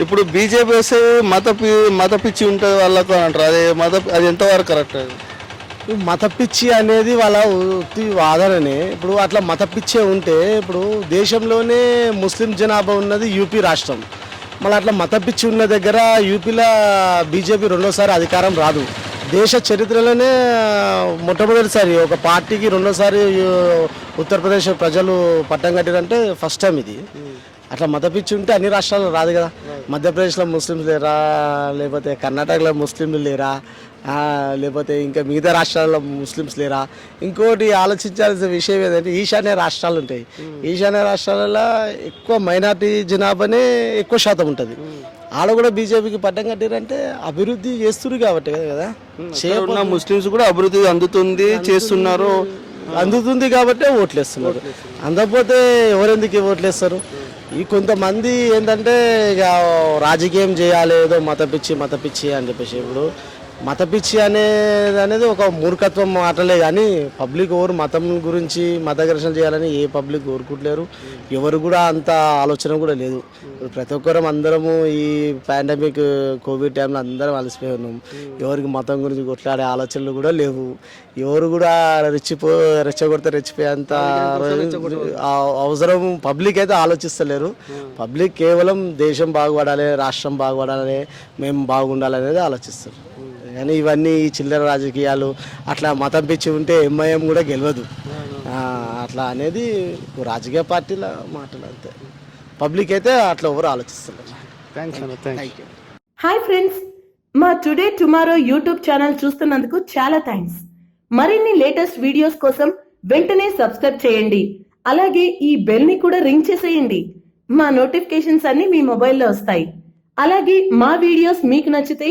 ఇప్పుడు బీజేపీ వస్తే మత పి- మత పిచ్చి ఉంటుంది వాళ్ళకు అంటారు. అది మత అది ఎంతవరకు కరెక్ట్ అది? మత పిచ్చి అనేది వాళ్ళ వృత్తి వాదననే. ఇప్పుడు అట్లా మత పిచ్చే ఉంటే ఇప్పుడు దేశంలోనే ముస్లిం జనాభా ఉన్నది యూపీ రాష్ట్రం. మళ్ళీ అట్లా మత పిచ్చి ఉన్న దగ్గర యూపీలో బీజేపీ రెండోసారి అధికారం రాదు. దేశ చరిత్రలోనే మొట్టమొదటిసారి ఒక పార్టీకి రెండోసారి ఉత్తరప్రదేశ్ ప్రజలు పట్టం కట్టారంటే ఫస్ట్ టైం ఇది. అట్లా మత పిచ్చి ఉంటే అన్ని రాష్ట్రాల్లో రాదు కదా. మధ్యప్రదేశ్లో ముస్లిమ్స్ లేరా లేకపోతే కర్ణాటకలో ముస్లింలు లేరా లేకపోతే ఇంకా మిగతా రాష్ట్రాల్లో ముస్లిమ్స్ లేరా? ఇంకోటి ఆలోచించాల్సిన విషయం ఏంటంటే ఈశాన్య రాష్ట్రాలు ఉంటాయి. ఈశాన్య రాష్ట్రాలలో ఎక్కువ మైనార్టీ జనాభానే ఎక్కువ శాతం ఉంటుంది. ఆడ కూడా బీజేపీకి పట్టం కట్టారంటే అభివృద్ధి చేస్తున్నారు కాబట్టి కదా. ఉన్న ముస్లిమ్స్ కూడా అభివృద్ధి అందుతుంది చేస్తున్నారు. అందుతుంది కాబట్టే ఓట్లేస్తున్నారు. అందకపోతే ఎవరెందుకు ఓట్లేస్తారు? ఈ కొంతమంది ఏంటంటే ఇక రాజకీయం చేయాలి ఏదో మత పిచ్చి మత పిచ్చి అని చెప్పేసి ఇప్పుడు మత పిచ్చి అనేది అనేది ఒక మూర్ఖత్వం మాటలే కానీ పబ్లిక్ ఎవరు మతం గురించి మత ఘర్షణ చేయాలని ఏ పబ్లిక్ కోరుకుంటలేరు. ఎవరు కూడా అంత ఆలోచన కూడా లేదు. ప్రతి ఒక్కరం అందరము ఈ పాండమిక్ కోవిడ్ టైంలో అందరం అలసిపోయి ఉన్నాం. ఎవరికి మతం గురించి కొట్లాడే ఆలోచనలు కూడా లేవు. ఎవరు కూడా రెచ్చిపో రెచ్చగొడితే రెచ్చిపోయేంత అవసరం పబ్లిక్ అయితే ఆలోచిస్తలేరు. పబ్లిక్ కేవలం దేశం బాగుపడాలి రాష్ట్రం బాగుపడాలి మేము బాగుండాలి అనేది ఆలోచిస్తారు. కానీ ఇవన్నీ ఈ చిల్లర రాజకీయాలు అట్లా మతం పిచ్చి ఉంటే ఎంఐఎం కూడా గెలవదు. అట్లా అనేది రాజకీయ పార్టీల మాటలు అంతే. పబ్లిక్ అయితే అట్లా ఎవరు థ్యాంక్స్ హాయ్ ఫ్రెండ్స్ మా టుడే టుమారో యూట్యూబ్ ఛానల్ చూస్తున్నందుకు చాలా థ్యాంక్స్ మరిన్ని లేటెస్ట్ వీడియోస్ కోసం వెంటనే సబ్స్క్రైబ్ చేయండి. అలాగే ఈ బెల్ని కూడా రింగ్ చేసేయండి. మా నోటిఫికేషన్స్ అన్ని మీ మొబైల్లో వస్తాయి. అలాగే మా వీడియోస్ మీకు నచ్చితే